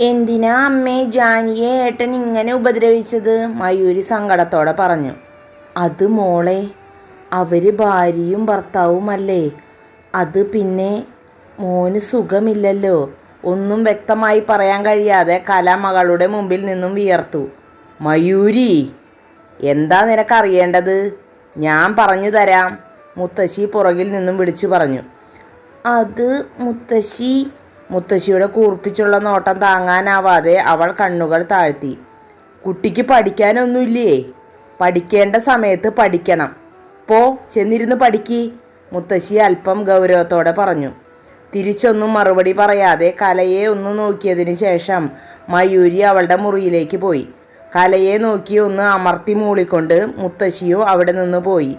എന്തിനാ അമ്മേ ജാനിയെ ഏട്ടൻ ഇങ്ങനെ ഉപദ്രവിച്ചത്? മയൂരി സങ്കടത്തോടെ പറഞ്ഞു. അത് മോളെ അവർ ഭാര്യയും ഭർത്താവുമല്ലേ? അത് പിന്നെ മോന് സുഖമില്ലല്ലോ. ഒന്നും വ്യക്തമായി പറയാൻ കഴിയാതെ കല മകളുടെ മുമ്പിൽ നിന്നും വിയർത്തു. മയൂരി എന്താ നിനക്കറിയേണ്ടത്? ഞാൻ പറഞ്ഞു തരാം. മുത്തശ്ശി പുറകിൽ നിന്നും വിളിച്ചു പറഞ്ഞു. അത് മുത്തശ്ശി മുത്തശ്ശിയുടെ കൂർപ്പിച്ചുള്ള നോട്ടം താങ്ങാനാവാതെ അവൾ കണ്ണുകൾ താഴ്ത്തി. കുട്ടിക്ക് പഠിക്കാനൊന്നുമില്ലേ? പഠിക്കേണ്ട സമയത്ത് പഠിക്കണം. പോ ചെന്നിരുന്ന് പഠിക്കി മുത്തശ്ശി അല്പം ഗൗരവത്തോടെ പറഞ്ഞു. തിരിച്ചൊന്നും മറുപടി പറയാതെ കലയെ ഒന്ന് നോക്കിയതിന് ശേഷം മയൂരി അവളുടെ മുറിയിലേക്ക് പോയി. കലയെ നോക്കി ഒന്ന് അമർത്തി മൂളിക്കൊണ്ട് മുത്തശ്ശിയും അവിടെ നിന്ന് പോയി.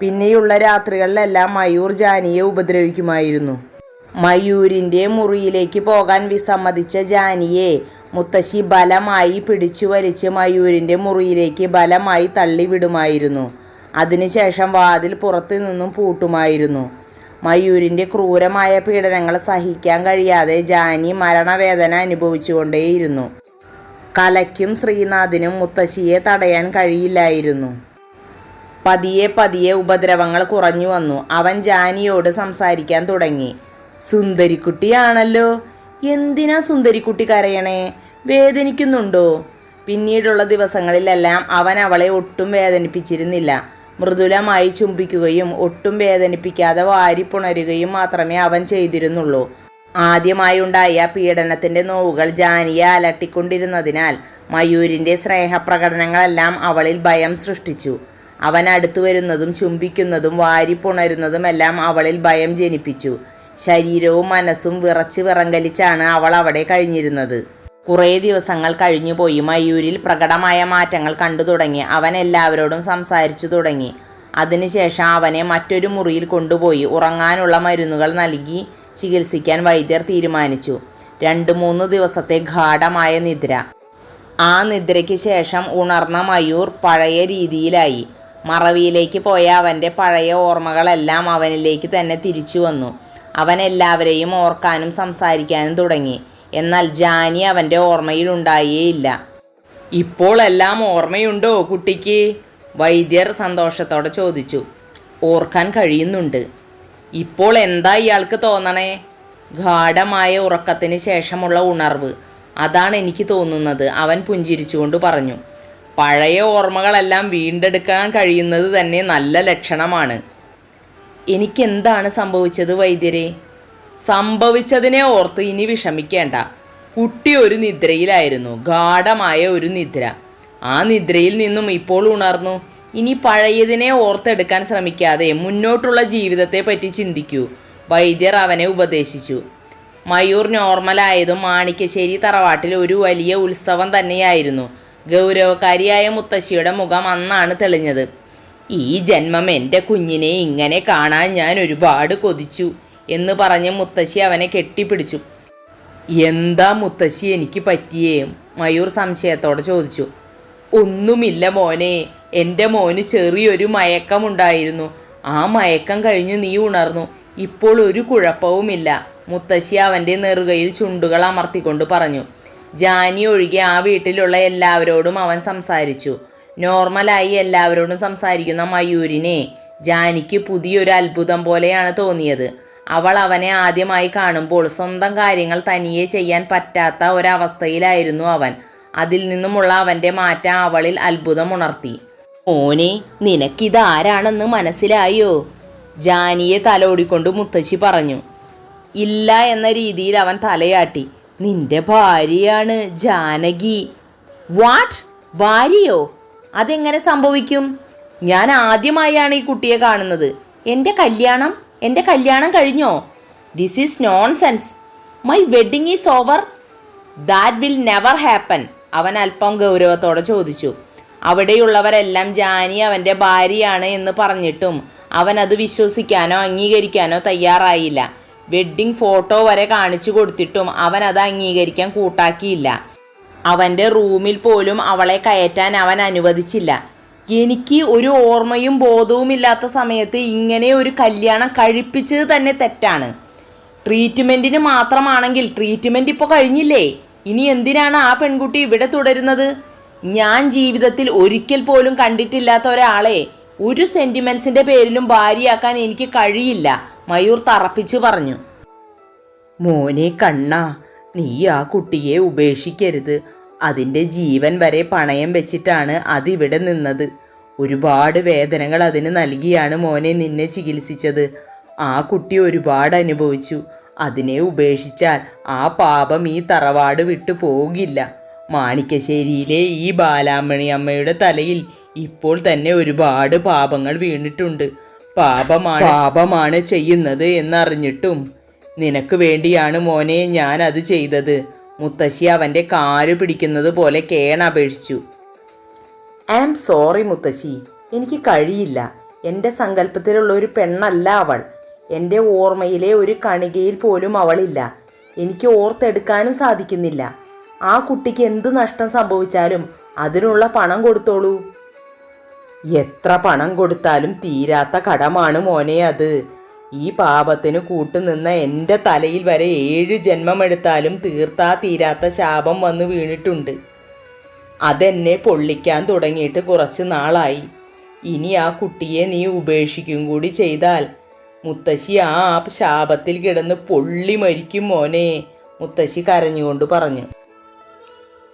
പിന്നെയുള്ള രാത്രികളിലെല്ലാം മയൂർ ജാനിയെ ഉപദ്രവിക്കുമായിരുന്നു. മയൂരിന്റെ മുറിയിലേക്ക് പോകാൻ വിസമ്മതിച്ച ജാനിയെ മുത്തശ്ശി ബലമായി പിടിച്ചു വലിച്ച് മയൂരിന്റെ മുറിയിലേക്ക് ബലമായി തള്ളിവിടുമായിരുന്നു. അതിനുശേഷം വാതിൽ പുറത്തു നിന്നും പൂട്ടുമായിരുന്നു. മയൂരിന്റെ ക്രൂരമായ പീഡനങ്ങൾ സഹിക്കാൻ കഴിയാതെ ജാനി മരണവേദന അനുഭവിച്ചുകൊണ്ടേയിരുന്നു. കലയ്ക്കും ശ്രീനാഥിനും മുത്തശ്ശിയെ തടയാൻ കഴിയില്ലായിരുന്നു. പതിയെ പതിയെ ഉപദ്രവങ്ങൾ കുറഞ്ഞു വന്നു. അവൻ ജാനിയോട് സംസാരിക്കാൻ തുടങ്ങി. സുന്ദരിക്കുട്ടിയാണല്ലോ. എന്തിനാ സുന്ദരിക്കുട്ടി കരയണേ? വേദനിക്കുന്നുണ്ടോ? പിന്നീടുള്ള ദിവസങ്ങളിലെല്ലാം അവൻ അവളെ ഒട്ടും വേദനിപ്പിച്ചിരുന്നില്ല. മൃദുലമായി ചുംബിക്കുകയും ഒട്ടും വേദനിപ്പിക്കാതെ വാരിപ്പുണരുകയും മാത്രമേ അവൻ ചെയ്തിരുന്നുള്ളൂ. ആദ്യമായി ഉണ്ടായ പീഡനത്തിന്റെ നോവുകൾ ജാനിയെ അലട്ടിക്കൊണ്ടിരുന്നതിനാൽ മയൂരിന്റെ സ്നേഹപ്രകടനങ്ങളെല്ലാം അവളിൽ ഭയം സൃഷ്ടിച്ചു. അവൻ അടുത്തു വരുന്നതും ചുംബിക്കുന്നതും വാരിപ്പുണരുന്നതുമെല്ലാം അവളിൽ ഭയം ജനിപ്പിച്ചു. ശരീരവും മനസ്സും വിറച്ച് വിറങ്കലിച്ചാണ് അവൾ അവിടെ കഴിഞ്ഞിരുന്നത്. കുറേ ദിവസങ്ങൾ കഴിഞ്ഞുപോയി മയൂരിൽ പ്രകടമായ മാറ്റങ്ങൾ കണ്ടു തുടങ്ങി. അവൻ എല്ലാവരോടും സംസാരിച്ചു തുടങ്ങി. അതിനുശേഷം അവനെ മറ്റൊരു മുറിയിൽ കൊണ്ടുപോയി. ഉറങ്ങാനുള്ള മരുന്നുകൾ നൽകി ചികിത്സിക്കാൻ വൈദ്യർ തീരുമാനിച്ചു. രണ്ട് മൂന്ന് ദിവസത്തെ ഗാഠമായ നിദ്ര. ആ നിദ്രയ്ക്ക് ശേഷം ഉണർന്ന മയൂർ പഴയ രീതിയിലായി. മറവിയിലേക്ക് പോയ അവന്റെ പഴയ ഓർമ്മകളെല്ലാം അവനിലേക്ക് തന്നെ തിരിച്ചു വന്നു. അവൻ എല്ലാവരെയും ഓർക്കാനും സംസാരിക്കാനും തുടങ്ങി. എന്നാൽ ജാനി അവന്റെ ഓർമ്മയിൽ ഉണ്ടായേയില്ല ഇപ്പോൾ എല്ലാം ഓർമ്മയുണ്ടോ കുട്ടിക്ക്? വൈദ്യർ സന്തോഷത്തോടെ ചോദിച്ചു. ഓർക്കാൻ കഴിയുന്നുണ്ട്. ഇപ്പോൾ എന്താ ഇയാൾക്ക് തോന്നണേ? ഗാഠമായ ഉറക്കത്തിന് ശേഷമുള്ള ഉണർവ്. അതാണ് എനിക്ക് തോന്നുന്നത്. അവൻ പുഞ്ചിരിച്ചുകൊണ്ട് പറഞ്ഞു. പഴയ ഓർമ്മകളെല്ലാം വീണ്ടെടുക്കാൻ കഴിയുന്നത് തന്നെ നല്ല ലക്ഷണമാണ്. എനിക്കെന്താണ് സംഭവിച്ചത് വൈദ്യരെ? സംഭവിച്ചതിനെ ഓർത്ത് ഇനി വിഷമിക്കേണ്ട. കുട്ടി ഒരു നിദ്രയിലായിരുന്നു. ഗാഠമായ ഒരു നിദ്ര. ആ നിദ്രയിൽ നിന്നും ഇപ്പോൾ ഉണർന്നു. ഇനി പഴയതിനെ ഓർത്തെടുക്കാൻ ശ്രമിക്കാതെ മുന്നോട്ടുള്ള ജീവിതത്തെ പറ്റി ചിന്തിക്കൂ. വൈദ്യർ അവനെ ഉപദേശിച്ചു. മയൂർ നോർമലായതും മാണിക്കശ്ശേരി തറവാട്ടിൽ ഒരു വലിയ ഉത്സവം തന്നെയായിരുന്നു. ഗൗരവക്കാരിയായ മുത്തശ്ശിയുടെ മുഖം അന്നാണ് തെളിഞ്ഞത്. ഈ ജന്മം എന്റെ കുഞ്ഞിനെ ഇങ്ങനെ കാണാൻ ഞാൻ ഒരുപാട് കൊതിച്ചു എന്ന് പറഞ്ഞ് മുത്തശ്ശി അവനെ കെട്ടിപ്പിടിച്ചു. എന്താ മുത്തശ്ശി എനിക്ക് പറ്റിയേ? മയൂർ സംശയത്തോടെ ചോദിച്ചു. ഒന്നുമില്ല മോനെ എന്റെ മോന് ചെറിയൊരു മയക്കമുണ്ടായിരുന്നു. ആ മയക്കം കഴിഞ്ഞു നീ ഉണർന്നു. ഇപ്പോൾ ഒരു കുഴപ്പവുമില്ല. മുത്തശ്ശി അവന്റെ നെറുകയിൽ ചുണ്ടുകൾ അമർത്തിക്കൊണ്ട് പറഞ്ഞു. ജാനി ഒഴികെ ആ വീട്ടിലുള്ള എല്ലാവരോടും അവൻ സംസാരിച്ചു. നോർമലായി എല്ലാവരോടും സംസാരിക്കുന്ന മയൂരിനെ ജാനിക്ക് പുതിയൊരു അത്ഭുതം പോലെയാണ് തോന്നിയത്. അവൾ അവനെ ആദ്യമായി കാണുമ്പോൾ സ്വന്തം കാര്യങ്ങൾ തനിയെ ചെയ്യാൻ പറ്റാത്ത ഒരവസ്ഥയിലായിരുന്നു അവൻ. അതിൽ നിന്നുമുള്ള അവന്റെ മാറ്റം അവളിൽ അത്ഭുതം ഉണർത്തി. ഓനെ നിനക്കിതാരാണെന്ന് മനസ്സിലായോ? ജാനിയെ തലോടിക്കൊണ്ട് മുത്തശ്ശി പറഞ്ഞു. ഇല്ല എന്ന രീതിയിൽ അവൻ തലയാട്ടി. നിന്റെ ഭാര്യയാണ് ജാനകി. വാട്ട്? ഭാര്യയോ? അതെങ്ങനെ സംഭവിക്കും? ഞാൻ ആദ്യമായാണ് ഈ കുട്ടിയെ കാണുന്നത്. എന്റെ കല്യാണം എന്റെ കല്യാണം കഴിഞ്ഞോ? This is nonsense my wedding is over that will never happen അവൻ അല്പം ഗൗരവത്തോടെ ചോദിച്ചു. അവിടെയുള്ളവരെല്ലാം ജാനി അവന്റെ ഭാര്യയാണ് എന്ന് പറഞ്ഞിട്ടും അവൻ അത് വിശ്വസിക്കാനോ അംഗീകരിക്കാനോ തയ്യാറായില്ല. വെഡ്ഡിംഗ് ഫോട്ടോ വരെ കാണിച്ചു കൊടുത്തിട്ടും അവൻ അത് അംഗീകരിക്കാൻ കൂട്ടാക്കിയില്ല. അവന്റെ റൂമിൽ പോലും അവളെ കയറ്റാൻ അവൻ അനുവദിച്ചില്ല. എനിക്ക് ഒരു ഓർമ്മയും ബോധവുമില്ലാത്ത സമയത്ത് ഇങ്ങനെ ഒരു കല്യാണം കഴിപ്പിച്ചത് തന്നെ തെറ്റാണ്. ട്രീറ്റ്മെന്റിന് മാത്രമാണെങ്കിൽ ട്രീറ്റ്മെന്റ് ഇപ്പോൾ കഴിഞ്ഞില്ലേ? ഇനി എന്തിനാണ് ആ പെൺകുട്ടി ഇവിടെ തുടരുന്നത്? ഞാൻ ജീവിതത്തിൽ ഒരിക്കൽ പോലും കണ്ടിട്ടില്ലാത്ത ഒരാളെ ഒരു സെന്റിമെൻസിന്റെ പേരിലും ഭാര്യയാക്കാൻ എനിക്ക് കഴിയില്ല മയൂർ തറപ്പിച്ചു പറഞ്ഞു. മോനെ കണ്ണ നീ ആ കുട്ടിയെ ഉപേക്ഷിക്കരുത്. അതിന്റെ ജീവൻ വരെ പണയം വെച്ചിട്ടാണ് അതിവിടെ നിന്നത്. ഒരുപാട് വേദനകൾ അതിന് നൽകിയാണ് മോനെ നിന്നെ ചികിത്സിച്ചത്. ആ കുട്ടി ഒരുപാട് അനുഭവിച്ചു. അതിനെ ഉപേക്ഷിച്ചാൽ ആ പാപം ഈ തറവാട് വിട്ടു പോകില്ല. മാണിക്കശ്ശേരിയിലെ ഈ ബാലാമണി അമ്മയുടെ തലയിൽ ഇപ്പോൾ തന്നെ ഒരുപാട് പാപങ്ങൾ വീണിട്ടുണ്ട്. പാപമാണ് പാപമാണ് ചെയ്യുന്നത് എന്നറിഞ്ഞിട്ടും നിനക്ക് വേണ്ടിയാണ് മോനെ ഞാൻ അത് ചെയ്തത്. മുത്തശ്ശി അവന്റെ കാൽ പിടിക്കുന്നത് പോലെ കേണപേക്ഷിച്ചു. ഐ ആം സോറി മുത്തശ്ശി. എനിക്ക് കഴിയില്ല. എന്റെ സങ്കല്പത്തിലുള്ള ഒരു പെണ്ണല്ല അവൾ. എന്റെ ഓർമ്മയിലെ ഒരു കണികയിൽ പോലും അവളില്ല. എനിക്ക് ഓർത്തെടുക്കാനും സാധിക്കുന്നില്ല. ആ കുട്ടിക്ക് എന്ത് നഷ്ടം സംഭവിച്ചാലും അതിനുള്ള പണം കൊടുത്തോളൂ. എത്ര പണം കൊടുത്താലും തീരാത്ത കടമാണ് മോനെ അത്. ഈ പാപത്തിന് കൂട്ടുനിന്ന എന്റെ തലയിൽ വരെ ഏഴ് ജന്മമെടുത്താലും തീർത്താ തീരാത്ത ശാപം വന്ന് വീണിട്ടുണ്ട്. അതെന്നെ പൊള്ളിക്കാൻ തുടങ്ങിയിട്ട് കുറച്ച് നാളായി. ഇനി ആ കുട്ടിയെ നീ ഉപേക്ഷിക്കും കൂടി ചെയ്താൽ. മുത്തശ്ശി ആ ശാപത്തിൽ കിടന്ന് പൊള്ളി മരിക്കും മോനെ മുത്തശ്ശി കരഞ്ഞുകൊണ്ട് പറഞ്ഞു.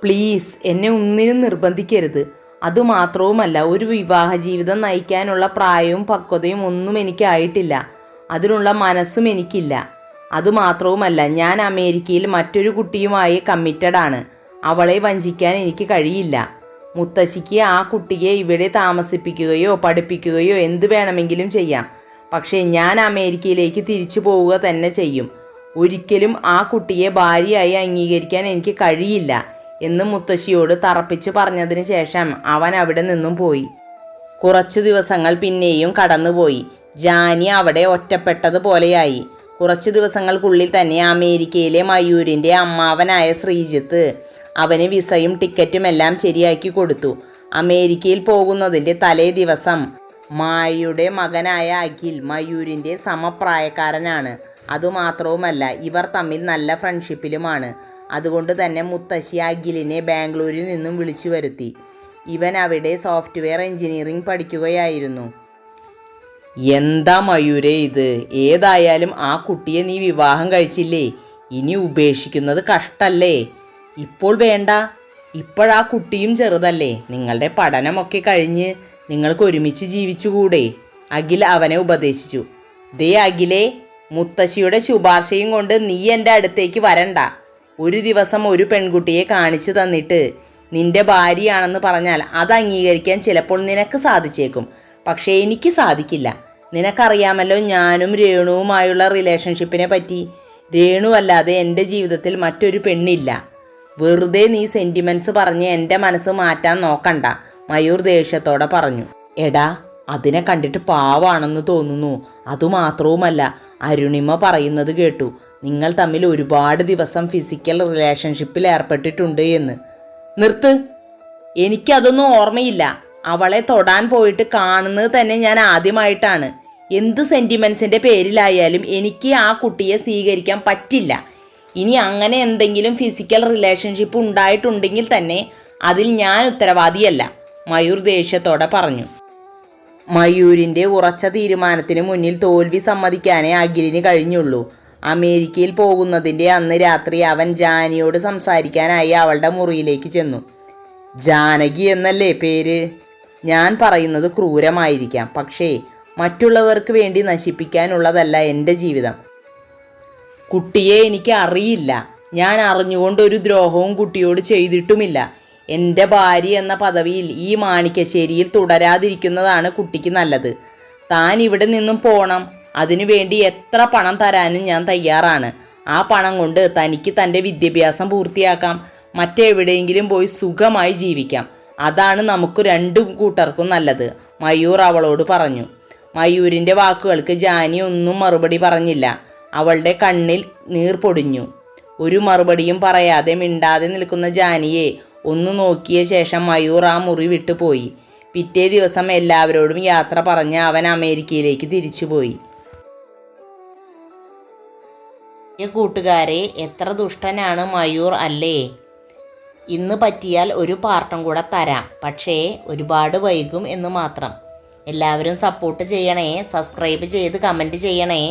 പ്ലീസ് എന്നെ ഒന്നിനും നിർബന്ധിക്കരുത്. അതുമാത്രവുമല്ല ഒരു വിവാഹ ജീവിതം നയിക്കാനുള്ള പ്രായവും പക്വതയും ഒന്നും എനിക്കായിട്ടില്ല. അതിനുള്ള മനസ്സും എനിക്കില്ല. അതുമാത്രവുമല്ല ഞാൻ അമേരിക്കയിൽ മറ്റൊരു കുട്ടിയുമായി കമ്മിറ്റഡ് ആണ് അവളെ വഞ്ചിക്കാൻ എനിക്ക് കഴിയില്ല. മുത്തശ്ശിക്ക് ആ കുട്ടിയെ ഇവിടെ താമസിപ്പിക്കുകയോ പഠിപ്പിക്കുകയോ എന്ത് വേണമെങ്കിലും ചെയ്യാം. പക്ഷേ ഞാൻ അമേരിക്കയിലേക്ക് തിരിച്ചു പോവുക തന്നെ ചെയ്യും. ഒരിക്കലും ആ കുട്ടിയെ ഭാര്യയായി അംഗീകരിക്കാൻ എനിക്ക് കഴിയില്ല എന്ന് മുത്തശ്ശിയോട് തറപ്പിച്ച് പറഞ്ഞതിന് ശേഷം അവൻ അവിടെ നിന്നും പോയി. കുറച്ചു ദിവസങ്ങൾ പിന്നെയും കടന്നുപോയി. ജാനി അവിടെ ഒറ്റപ്പെട്ടതുപോലെയായി. കുറച്ച് ദിവസങ്ങൾക്കുള്ളിൽ തന്നെ അമേരിക്കയിലെ മയൂരിന്റെ അമ്മാവനായ ശ്രീജിത്ത് അവന് വിസയും ടിക്കറ്റും എല്ലാം ശരിയാക്കി കൊടുത്തു. അമേരിക്കയിൽ പോകുന്നതിന്റെ തലേ ദിവസം മായയുടെ മകനായ അഖിൽ മയൂരിന്റെ സമപ്രായക്കാരനാണ്. അതുമാത്രവുമല്ല ഇവർ തമ്മിൽ നല്ല ഫ്രണ്ട്ഷിപ്പിലുമാണ്. അതുകൊണ്ട് തന്നെ മുത്തശ്ശി അഖിലിനെ ബാംഗ്ലൂരിൽ നിന്നും വിളിച്ചു വരുത്തി. ഇവൻ അവിടെ സോഫ്റ്റ്വെയർ എഞ്ചിനീയറിംഗ് പഠിക്കുകയായിരുന്നു. എന്താ മയൂരേ ഇത്? ഏതായാലും ആ കുട്ടിയെ നീ വിവാഹം കഴിച്ചില്ലേ? ഇനി ഉപേക്ഷിക്കുന്നത് കഷ്ടല്ലേ? ഇപ്പോൾ വേണ്ട. ഇപ്പോഴാ കുട്ടിയും ചെറുതല്ലേ? നിങ്ങളുടെ പഠനമൊക്കെ കഴിഞ്ഞ് നിങ്ങൾക്ക് ഒരുമിച്ച് ജീവിച്ചുകൂടെ? അഖിൽ അവനെ ഉപദേശിച്ചു. ദേ അഖിലേ മുത്തശ്ശിയുടെ ശുപാർശയും കൊണ്ട് നീ എന്റെ അടുത്തേക്ക് വരണ്ട. ഒരു ദിവസം ഒരു പെൺകുട്ടിയെ കാണിച്ചു തന്നിട്ട് നിന്റെ ഭാര്യയാണെന്ന് പറഞ്ഞാൽ അത് അംഗീകരിക്കാൻ ചിലപ്പോൾ നിനക്ക് സാധിച്ചേക്കും. പക്ഷേ എനിക്ക് സാധിക്കില്ല. നിനക്കറിയാമല്ലോ ഞാനും രേണുവുമായുള്ള റിലേഷൻഷിപ്പിനെ പറ്റി. രേണുവല്ലാതെ എന്റെ ജീവിതത്തിൽ മറ്റൊരു പെണ്ണില്ല. വെറുതെ നീ സെന്റിമെന്റ്സ് പറഞ്ഞ് എന്റെ മനസ്സ് മാറ്റാൻ നോക്കണ്ട മയൂർ ദേഷ്യത്തോടെ പറഞ്ഞു. എടാ അതിനെ കണ്ടിട്ട് പാവാണെന്ന് തോന്നുന്നു. അതുമാത്രവുമല്ല അരുണിമ പറയുന്നത് കേട്ടു. നിങ്ങൾ തമ്മിൽ ഒരുപാട് ദിവസം ഫിസിക്കൽ റിലേഷൻഷിപ്പിൽ ഏർപ്പെട്ടിട്ടുണ്ട് എന്ന്. നിർത്ത്. എനിക്കതൊന്നും ഓർമ്മയില്ല. അവളെ തൊടാൻ പോയിട്ട് കാണുന്നത് തന്നെ ഞാൻ ആദ്യമായിട്ടാണ്. എന്ത് സെന്റിമെൻസിന്റെ പേരിലായാലും എനിക്ക് ആ കുട്ടിയെ സ്വീകരിക്കാൻ പറ്റില്ല. ഇനി അങ്ങനെ എന്തെങ്കിലും ഫിസിക്കൽ റിലേഷൻഷിപ്പ് ഉണ്ടായിട്ടുണ്ടെങ്കിൽ തന്നെ അതിൽ ഞാൻ ഉത്തരവാദിയല്ല മയൂർ ദേഷ്യത്തോടെ പറഞ്ഞു. മയൂരിന്റെ ഉറച്ച തീരുമാനത്തിന് മുന്നിൽ തോൽവി സമ്മതിക്കാനേ അഖിലിന് കഴിഞ്ഞുള്ളൂ. അമേരിക്കയിൽ പോകുന്നതിന്റെ അന്ന് രാത്രി അവൻ ജാനിയോട് സംസാരിക്കാനായി അവളുടെ മുറിയിലേക്ക് ചെന്നു. ജാനകി എന്നല്ലേ പേര്? ഞാൻ പറയുന്നത് ക്രൂരമായിരിക്കാം. പക്ഷേ മറ്റുള്ളവർക്ക് വേണ്ടി നശിപ്പിക്കാനുള്ളതല്ല എന്റെ ജീവിതം. കുട്ടിയെ എനിക്ക് അറിയില്ല. ഞാൻ അറിഞ്ഞുകൊണ്ട് ഒരു ദ്രോഹവും കുട്ടിയോട് ചെയ്തിട്ടുമില്ല. എന്റെ ഭാര്യ എന്ന പദവിയിൽ ഈ മാണിക്കശ്ശേരിയിൽ തുടരാതിരിക്കുന്നതാണ് കുട്ടിക്ക് നല്ലത്. താൻ ഇവിടെ നിന്നും പോണം. അതിനുവേണ്ടി എത്ര പണം തരാനും ഞാൻ തയ്യാറാണ്. ആ പണം കൊണ്ട് തനിക്ക് തന്റെ വിദ്യാഭ്യാസം പൂർത്തിയാക്കാം. മറ്റെവിടെയെങ്കിലും പോയി സുഖമായി ജീവിക്കാം. അതാണ് നമുക്ക് രണ്ടു കൂട്ടർക്കും നല്ലത് മയൂർ അവളോട് പറഞ്ഞു. മയൂരിന്റെ വാക്കുകൾക്ക് ജാനി ഒന്നും മറുപടി പറഞ്ഞില്ല. അവളുടെ കണ്ണിൽ നീർ പൊടിഞ്ഞു. ഒരു മറുപടിയും പറയാതെ മിണ്ടാതെ നിൽക്കുന്ന ജാനിയെ ഒന്ന് നോക്കിയ ശേഷം മയൂർ ആ മുറി വിട്ടുപോയി പിറ്റേ ദിവസം എല്ലാവരോടും യാത്ര പറഞ്ഞ് അവൻ അമേരിക്കയിലേക്ക് തിരിച്ചുപോയി കൂട്ടുകാരെ എത്ര ദുഷ്ടനാണ് മയൂർ അല്ലേ? ഇന്ന് പറ്റിയാൽ ഒരു പാർട്ടും കൂടെ തരാം. പക്ഷേ ഒരുപാട് വൈകും എന്ന് മാത്രം. എല്ലാവരും സപ്പോർട്ട് ചെയ്യണേ സബ്സ്ക്രൈബ് ചെയ്ത് കമന്റ് ചെയ്യണേ.